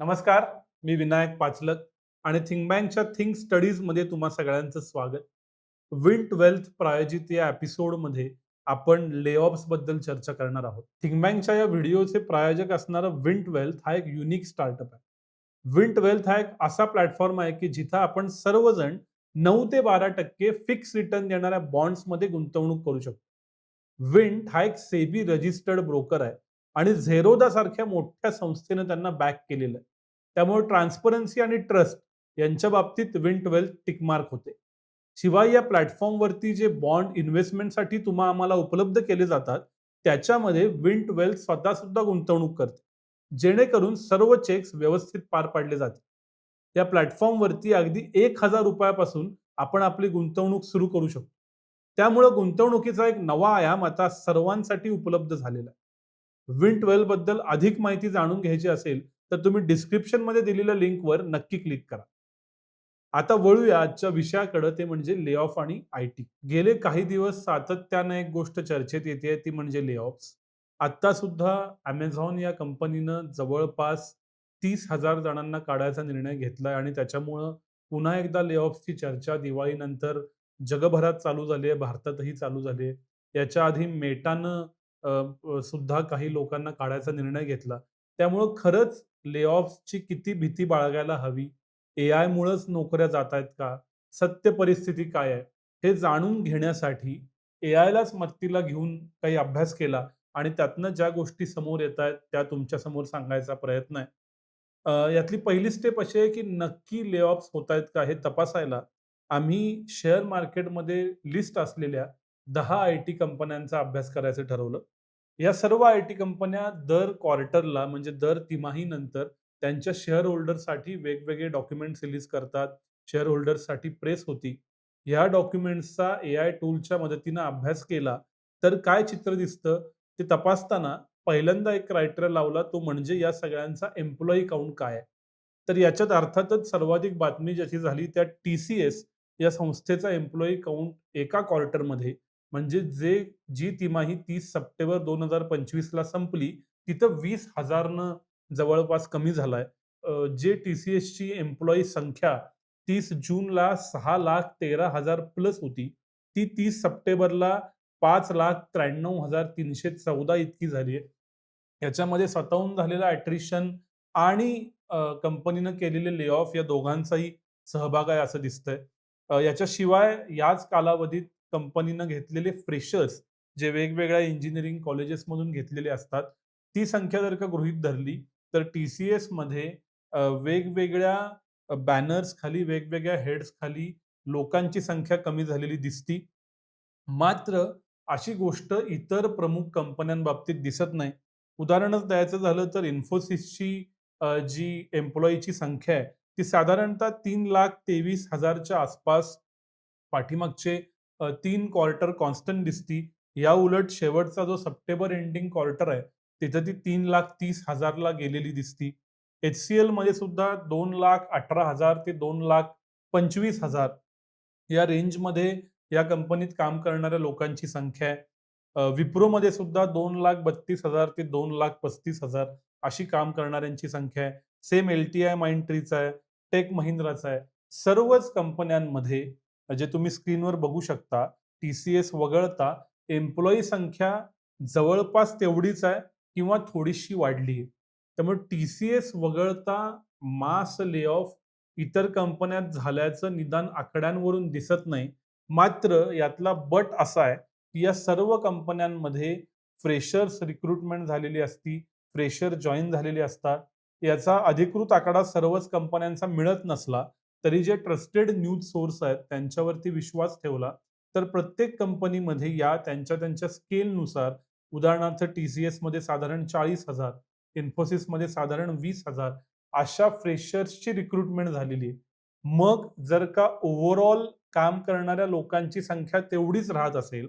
नमस्कार मी विनायक पाचलक आणि थिंकबँकच्या थिंक स्टडीजमध्ये तुम्हा सगळ्यांचं स्वागत. विंट वेल्थ प्रायोजित या एपिसोडमध्ये आपण लेऑफ्सबद्दल चर्चा करणार आहोत. थिंकबँकच्या या व्हिडिओचे प्रायोजक असणारा विंट वेल्थ हा एक युनिक स्टार्टअप आहे. विंट वेल्थ हा एक असा प्लॅटफॉर्म आहे की जिथं आपण सर्वजण नऊ ते बारा टक्के फिक्स रिटर्न देणाऱ्या बॉन्ड्समध्ये गुंतवणूक करू शकतो. विंट हा एक सेबी रजिस्टर्ड ब्रोकर आहे आणि झेरोदा सारख्या मोठ्या संस्थेनं त्यांना बॅक केलेलं आहे. त्यामुळे ट्रान्सपरन्सी आणि ट्रस्ट यांच्या बाबतीत विंट वेल्थ टिकमार्क होते. शिवाय या प्लॅटफॉर्मवरती जे बॉन्ड इन्व्हेस्टमेंटसाठी तुम्हा आम्हाला उपलब्ध केले जातात त्याच्यामध्ये विंट वेल्थ स्वतः सुद्धा गुंतवणूक करते. जेणेकरून सर्व चेक्स व्यवस्थित पार पाडले जातील. या प्लॅटफॉर्मवरती अगदी एक हजार रुपयापासून आपण आपली गुंतवणूक सुरू करू शकतो. त्यामुळे गुंतवणुकीचा एक नवा आयाम आता सर्वांसाठी उपलब्ध झालेला आहे. विंट वेल बद्दल अधिक माहिती जाणून घ्यायची असेल तर तुम्ही डिस्क्रिप्शनमध्ये दिलेल्या लिंकवर नक्की क्लिक करा. आता वळूया आजच्या विषयाकडे ते म्हणजे ले ऑफ आणि आय टी गेले काही दिवस सातत्यानं एक गोष्ट चर्चेत येते ती म्हणजे ले ऑफ आता सुद्धा अमेझॉन या कंपनीनं जवळपास तीस हजार जणांना काढायचा निर्णय घेतलाय आणि त्याच्यामुळं पुन्हा एकदा ले ऑफची चर्चा दिवाळीनंतर जगभरात चालू झाली आहे भारतातही चालू झाली आहे याच्या आधी मेटानं सुद्धा काही लोकांना काढायचा निर्णय घेतला. त्यामुळं खरंच लेऑफ्सची किती भीती बाळगायला हवी? ए आयमुळंच नोकऱ्या जात आहेत का? सत्य परिस्थिती काय आहे? हे जाणून घेण्यासाठी ए आयलाच मदतीला घेऊन काही अभ्यास केला आणि त्यातनं ज्या गोष्टी समोर येत आहेत त्या तुमच्यासमोर सांगायचा प्रयत्न आहे. यातली पहिली स्टेप अशी आहे की नक्की लेऑफ्स होत आहेत का हे तपासायला. आम्ही शेअर मार्केटमध्ये लिस्ट असलेल्या दहा आय टी कंपन्यांचा अभ्यास करायचं ठरवलं. या सर्व आय टी कंपन्या दर क्वार्टरला म्हणजे दर तिमाहीनंतर त्यांच्या शेअर होल्डरसाठी वेगवेगळे डॉक्युमेंट्स रिलीज करतात. शेअर होल्डर्ससाठी प्रेस होती. ह्या डॉक्युमेंट्सचा ए आय टूलच्या मदतीनं अभ्यास केला तर काय चित्र दिसतं? ते तपासताना पहिल्यांदा एक क्रायटेरिया लावला तो म्हणजे या सगळ्यांचा एम्प्लॉई काउंट काय आहे? तर याच्यात अर्थातच सर्वाधिक बातमी ज्याची झाली त्या टी सी एस या संस्थेचा एम्प्लॉई काउंट एका क्वार्टरमध्ये म्हणजे जे जी तिमाही तीस सप्टेंबर दोन हजार पंचवीसला संपली तिथं वीस हजारनं जवळपास कमी झालाय. जे टी सी एसची एम्प्लॉई संख्या तीस जूनला सहा लाख तेरा हजार प्लस होती ती तीस सप्टेंबरला पाच लाख त्र्याण्णव हजार तीनशे चौदा इतकी झाली आहे. याच्यामध्ये स्वतःहून झालेलं ॲट्रिशन आणि कंपनीनं केलेले ले ऑफ या दोघांचाही सहभाग आहे असं दिसतंय. याच्याशिवाय याच कालावधीत कंपनीनं घेतलेले फ्रेशर्स जे वेगवेगळ्या इंजिनिअरिंग कॉलेजेसमधून घेतलेले असतात ती संख्या जर का गृहीत धरली तर टी सी एसमध्ये वेगवेगळ्या बॅनर्स खाली वेगवेगळ्या हेड्स खाली लोकांची संख्या कमी झालेली दिसती. मात्र अशी गोष्ट इतर प्रमुख कंपन्यांबाबतीत दिसत नाही. उदाहरणच द्यायचं झालं तर इन्फोसिसची जी एम्प्लॉईची संख्या आहे ती साधारणतः तीन लाख तेवीस हजारच्या आसपास पाठीमागचे तीन क्वार्टर कॉन्स्टंट दिसती. या उलट शेवटचा जो सप्टेंबर एंडिंग क्वार्टर आहे तिथं ती तीन लाख तीस हजारला गेलेली दिसती. एच सी एलमध्ये सुद्धा दोन लाख अठरा हजार ते दोन लाख पंचवीस हजार या रेंजमध्ये या कंपनीत काम करणाऱ्या लोकांची संख्या आहे. विप्रोमध्ये सुद्धा दोन लाख बत्तीस हजार ते दोन लाख पस्तीस हजार अशी काम करणाऱ्यांची संख्या आहे. Same L T I mind ट्रीचा आहे टेक महिंद्राचा आहे. सर्वच कंपन्यांमध्ये जे तुम्ही स्क्रीनवर बघू शकता टी सी एस वगळता एम्प्लॉई संख्या जवळपास तेवढीच आहे किंवा थोडीशी वाढली आहे. त्यामुळे टी सी एस वगळता मास ले ऑफ इतर कंपन्यात झाल्याचं निदान आकड्यांवरून दिसत नाही. मात्र यातला बट असा आहे की या सर्व कंपन्यांमध्ये फ्रेशर्स रिक्रुटमेंट झालेली असती फ्रेशर जॉईन झालेले असतात. याचा अधिकृत आकडा सर्वच कंपन्यांचा मिळत नसला. तरी जे ट्रस्टेड न्यूज सोर्स आहेत त्यांच्यावरती विश्वास ठेवला तर प्रत्येक कंपनीमध्ये या त्यांच्या त्यांच्या स्केलनुसार उदाहरणार्थ टी सी एसमध्ये साधारण चाळीस हजार इन्फोसिसमध्ये साधारण वीस हजार अशा फ्रेशर्सची रिक्रुटमेंट झालेली आहे. मग जर का ओव्हरऑल काम करणाऱ्या लोकांची संख्या तेवढीच राहत असेल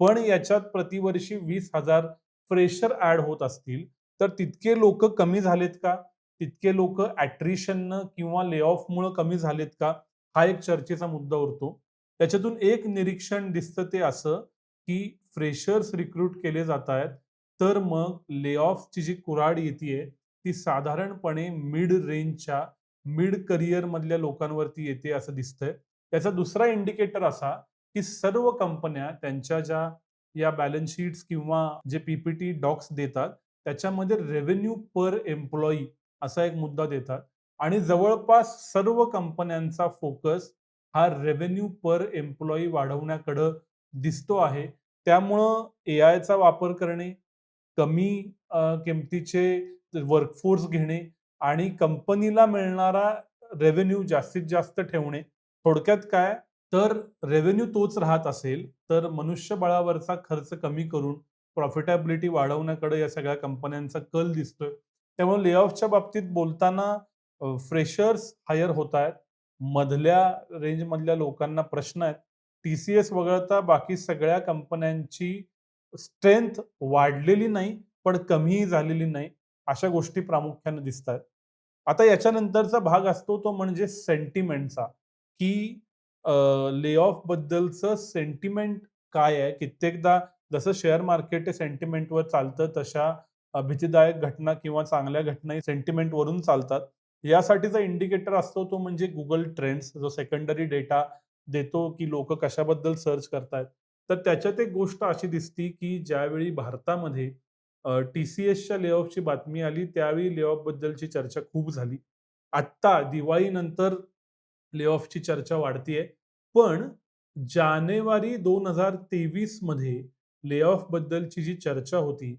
पण याच्यात प्रतिवर्षी वीस हजार फ्रेशर ऍड होत असतील तर तितके लोक कमी झालेत का? तितके लोक ॲट्रिशननं किंवा लेऑफमुळं कमी झालेत का? हा एक चर्चेचा मुद्दा उरतो. त्याच्यातून एक निरीक्षण दिसतं ते असं की फ्रेशर्स रिक्रूट केले जात आहेत तर मग लेऑफची जी कुऱ्हाड येते ती साधारणपणे मिड रेंजच्या मिड करिअरमधल्या लोकांवरती येते असं दिसतंय. त्याचा दुसरा इंडिकेटर असा की सर्व कंपन्या त्यांच्या ज्या या बॅलन्स शीट्स किंवा जे पीपीटी डॉक्स देतात त्याच्यामध्ये रेव्हेन्यू पर एम्प्लॉई असा एक मुद्दा देतात. आणि जवळपास सर्व कंपन्यांचा फोकस हा रेव्हेन्यू पर एम्प्लॉई वाढवण्याकडं दिसतो आहे. त्यामुळं ए आयचा वापर करणे कमी किमतीचे वर्कफोर्स घेणे आणि कंपनीला मिळणारा रेव्हेन्यू जास्तीत जास्त ठेवणे. थोडक्यात काय? तर रेव्हेन्यू तोच राहत असेल तर मनुष्यबळावरचा खर्च कमी करून प्रॉफिटेबिलिटी वाढवण्याकडे या सगळ्या कंपन्यांचा कल दिसतोय. त्यामुळे लेऑफच्या बाबतीत बोलताना फ्रेशर्स हायर होत आहेत. मधल्या रेंजमधल्या लोकांना प्रश्न आहेत. टी सी एस वगळता बाकी सगळ्या कंपन्यांची स्ट्रेंथ वाढलेली नाही पण कमीही झालेली नाही अशा गोष्टी प्रामुख्याने दिसत आहेत. आता याच्यानंतरचा भाग असतो तो म्हणजे सेंटिमेंटचा की ले बद्दलचं सेंटिमेंट काय आहे? कित्येकदा जसं शेअर मार्केट सेंटिमेंटवर चालतं तशा भीतीदायक घटना किंवा चांगल्या घटनाही सेंटिमेंट वरून चालतात. यासाठीचा इंडिकेटर असतो तो म्हणजे गुगल ट्रेंड्स जो सेकंडरी डेटा देतो की लोक कशाबद्दल सर्च करतायत. तर त्याच्यात एक गोष्ट अशी दिसती की ज्यावेळी भारतामध्ये टी सी एसच्या लेऑफची बातमी आली त्यावेळी लेऑफबद्दलची चर्चा खूप झाली. आत्ता दिवाळीनंतर लेऑफची चर्चा वाढतीये. पण जानेवारी दोन हजार तेवीसमध्ये लेऑफ बद्दलची जी चर्चा होती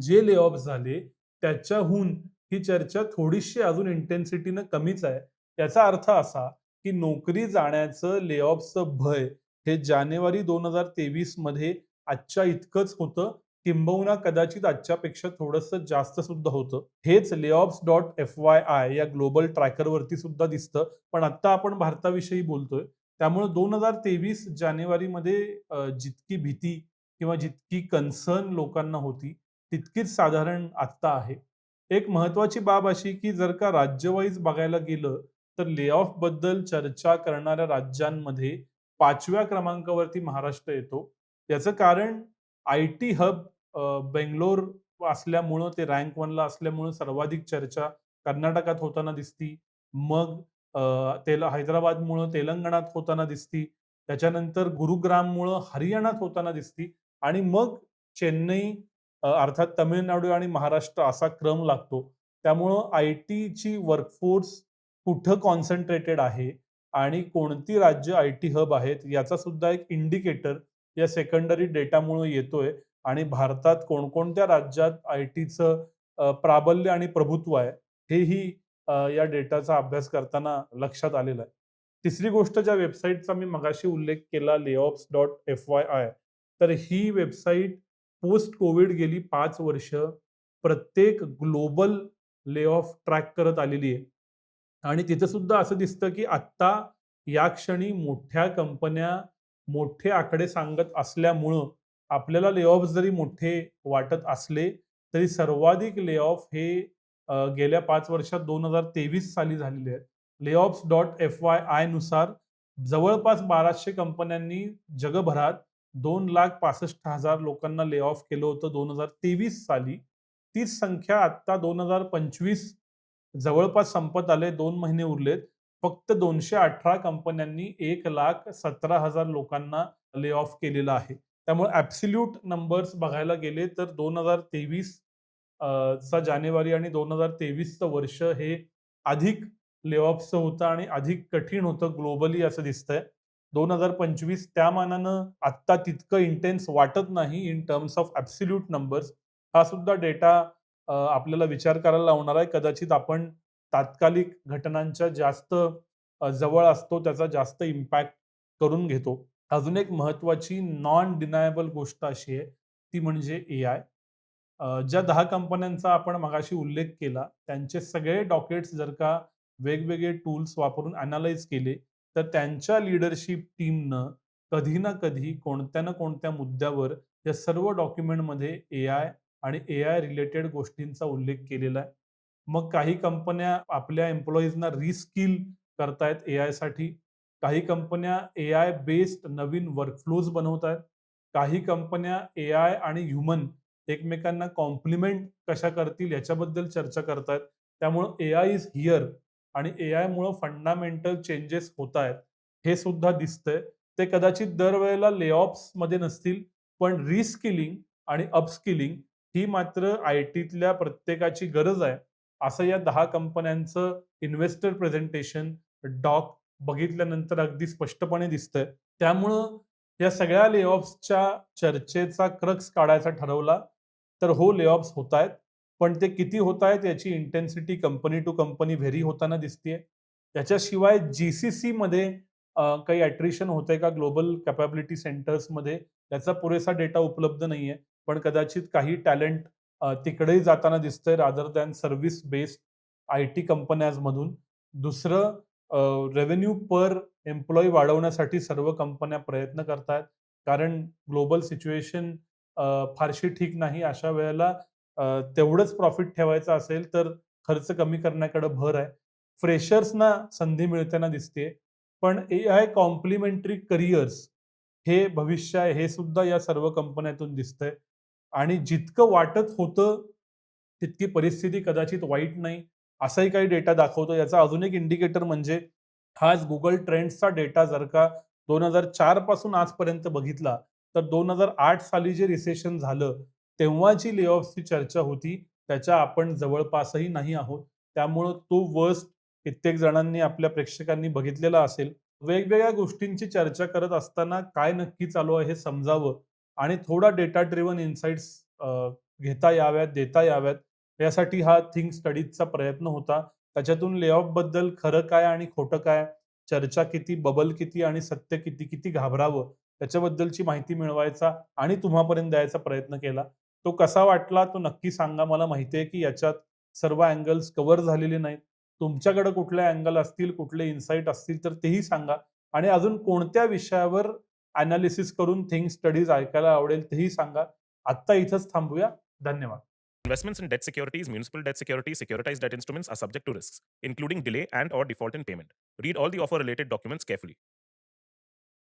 जे लेऑफ झाले त्याच्याहून ही चर्चा थोडीशी अजून इंटेन्सिटीनं कमीच आहे. याचा अर्थ असा की नोकरी जाण्याचं लेऑफचं भय हे जानेवारी दोन हजार तेवीसमध्ये आजच्या इतकंच होतं. किंबहुना कदाचित आजच्यापेक्षा थोडंसं जास्त सुद्धा होतं. हेच layoffs dot F Y I या ग्लोबल ट्रॅकरवरती सुद्धा दिसतं. पण आता आपण भारताविषयी बोलतोय. त्यामुळे दोन हजार तेवीस जानेवारीमध्ये जितकी भीती किंवा जितकी कन्सर्न लोकांना होती तितकीच साधारण आत्ता आहे. एक महत्वाची बाब अशी की जर का राज्यवाईज बघायला गेलं तर लेऑफबद्दल चर्चा करणाऱ्या राज्यांमध्ये पाचव्या क्रमांकावरती महाराष्ट्र येतो. याचं कारण आय टी हब बेंगलोर असल्यामुळं ते रँक वनला असल्यामुळं सर्वाधिक चर्चा कर्नाटकात होताना दिसती. मग तेल हैदराबादमुळं तेलंगणात होताना दिसती. त्याच्यानंतर गुरुग्राममुळं हरियाणात होताना दिसती. आणि मग चेन्नई अर्थात तमिळनाडू आणि महाराष्ट्र असा क्रम लागतो. त्यामुळं आय टीची वर्कफोर्स कुठं कॉन्सन्ट्रेटेड आहे आणि कोणती राज्य आय टी हब आहेत याचा सुद्धा एक इंडिकेटर या सेकंडरी डेटामुळे येतोय. आणि भारतात कोणकोणत्या राज्यात आय टीचं प्राबल्य आणि प्रभुत्व आहे हेही या डेटाचा अभ्यास करताना लक्षात आलेलं आहे. तिसरी गोष्ट ज्या वेबसाईटचा मी मगाशी उल्लेख केला layoffs dot F Y I तर ही वेबसाईट पोस्ट कोविड गेली पाच वर्ष प्रत्येक ग्लोबल ले ऑफ ट्रॅक करत आलेली आहे. आणि तिथं सुद्धा असं दिसतं की आत्ता या क्षणी मोठ्या कंपन्या मोठे आकडे सांगत असल्यामुळं आपल्याला ले ऑफ जरी मोठे वाटत असले तरी सर्वाधिक ले ऑफ हे गेल्या पाच वर्षात दोन हजार तेवीस साली झालेले आहेत. Layoffs dot F Y आयनुसार जवळपास बाराशे कंपन्यांनी जगभरात दोन लाख पासष्ट हजार लोकांना ले ऑफ केलं होतं दोन हजार तेवीस साली. तीच संख्या आत्ता दोन हजार पंचवीस जवळपास संपत आले दोन महिने उरलेत. फक्त दोनशे अठरा कंपन्यांनी एक लाख सतरा हजार लोकांना ले ऑफ केलेलं आहे. त्यामुळे ॲब्सल्यूट नंबर्स बघायला गेले तर दोन हजार तेवीस चा जानेवारी आणि दोन हजार तेवीसचं वर्ष हे अधिक लेऑफचं होतं आणि अधिक कठीण होतं ग्लोबली असं दिसतंय. दोन हजार पंचवीस त्या मानानं आत्ता तितकं इंटेन्स वाटत नाही in terms of absolute numbers हा सुद्धा डेटा आपल्याला विचार करायला लावणार आहे. कदाचित आपण तात्कालिक घटनांच्या जास्त जवळ असतो त्याचा जास्त इम्पॅक्ट करून घेतो. अजून एक महत्वाची नॉन डिनायबल गोष्ट अशी आहे ती म्हणजे ए आय ज्या दहा कंपन्यांचा आपण मगाशी उल्लेख केला त्यांचे सगळे डॉकेट्स जर का वेगवेगळे टूल्स वापरून अनालाइज केले तर त्यांच्या लिडरशिप टीमनं कधी ना कधी कोणत्या ना कोणत्या मुद्द्यावर या सर्व डॉक्युमेंटमध्ये ए आय आणि ए आय रिलेटेड गोष्टींचा उल्लेख केलेला आहे. मग काही कंपन्या आपल्या एम्प्लॉईजना रिस्किल करतायत ए साठी. काही कंपन्या ए आय बेस्ड नवीन वर्कफ्लोज बनवत आहेत काही कंपन्या ए आय आणि ह्युमन एकमेकांना कॉम्प्लिमेंट कशा करतील याच्याबद्दल चर्चा करतायत. त्यामुळं ए आय इज हिअर आणि ए आयमुळं फंडामेंटल चेंजेस होत आहेत हे सुद्धा दिसतंय. ते कदाचित दरवेळेला लेऑफ्समध्ये नसतील पण रिस्किलिंग आणि अपस्किलिंग ही मात्र आय टीतल्या प्रत्येकाची गरज आहे असं या दहा कंपन्यांचं इन्व्हेस्टर प्रेझेंटेशन डॉक बघितल्यानंतर अगदी स्पष्टपणे दिसतंय. त्यामुळं या सगळ्या लेऑफ्सच्या चर्चेचा क्रक्स काढायचा ठरवला तर हो लेऑफ्स होत आहेत पण ते किती होत आहेत याची intensity company to company vary होताना दिसतीये. त्याच्याशिवाय जी सी सीमध्ये काही ॲट्रिशन होतंय का? ग्लोबल कॅपॅबिलिटी सेंटर्समध्ये याचा पुरेसा डेटा उपलब्ध नाहीये. पण कदाचित काही टॅलेंट तिकडेही जाताना दिसतंय rather than service based I T कंपन्याजमधून दुसरं रेव्हेन्यू पर एम्प्लॉई वाढवण्यासाठी सर्व कंपन्या प्रयत्न करतायत. कारण ग्लोबल सिच्युएशन फारशी ठीक नाही. अशा वेळेला तेवढंच प्रॉफिट ठेवायचं असेल तर खर्च कमी करण्याकडे भर आहे. फ्रेशर्सना संधी मिळताना दिसते पण ए आय कॉम्प्लिमेंटरी करिअर्स हे भविष्य आहे हे सुद्धा या सर्व कंपन्यातून दिसतंय. आणि जितकं वाटत होतं तितकी परिस्थिती कदाचित वाईट नाही असाही काही डेटा दाखवतो. याचा अजून एक इंडिकेटर म्हणजे हाच गुगल ट्रेंड्सचा डेटा जर का दोन हजार चारपासून आजपर्यंत बघितला तर दोन हजार आठ साली जे रिसेशन झालं तेव्हा जी लेऑफ्सची चर्चा होती त्याच्या आपण जवळपासही नाही आहोत. त्यामुळं तो वर्स्ट कित्येक जणांनी आपल्या प्रेक्षकांनी बघितलेला असेल. वेगवेगळ्या गोष्टींची चर्चा करत असताना काय नक्की चालू आहे हे समजावं आणि थोडा डेटा ड्रिव्हन इन्साइट्स घेता याव्यात देता याव्यात यासाठी हा थिंक स्टडीजचा प्रयत्न होता. त्याच्यातून लेऑफबद्दल खरं काय आणि खोटं काय चर्चा किती बबल किती आणि सत्य किती किती घाबरावं त्याच्याबद्दलची माहिती मिळवायचा आणि तुम्हापर्यंत द्यायचा प्रयत्न केला. तो कसा वाटला तो नक्की सांगा मला माहिती आहे की याच्यात सर्व अँगल्स कव्हर झालेले नाहीत तुमच्याकडे कुठले अँगल असतील कुठले इन्साईट असतील तर तेही सांगा आणि अजून कोणत्या विषयावर अनालिसिस करून थिंग स्टडीज ऐकायला आवडेल तेही सांगा आत्ता इथंच थांबूया धन्यवाद Investments in debt securities, municipal debt securities, securitized debt instruments are subject to risks, including delay and or default in payment. Read all the offer related documents carefully.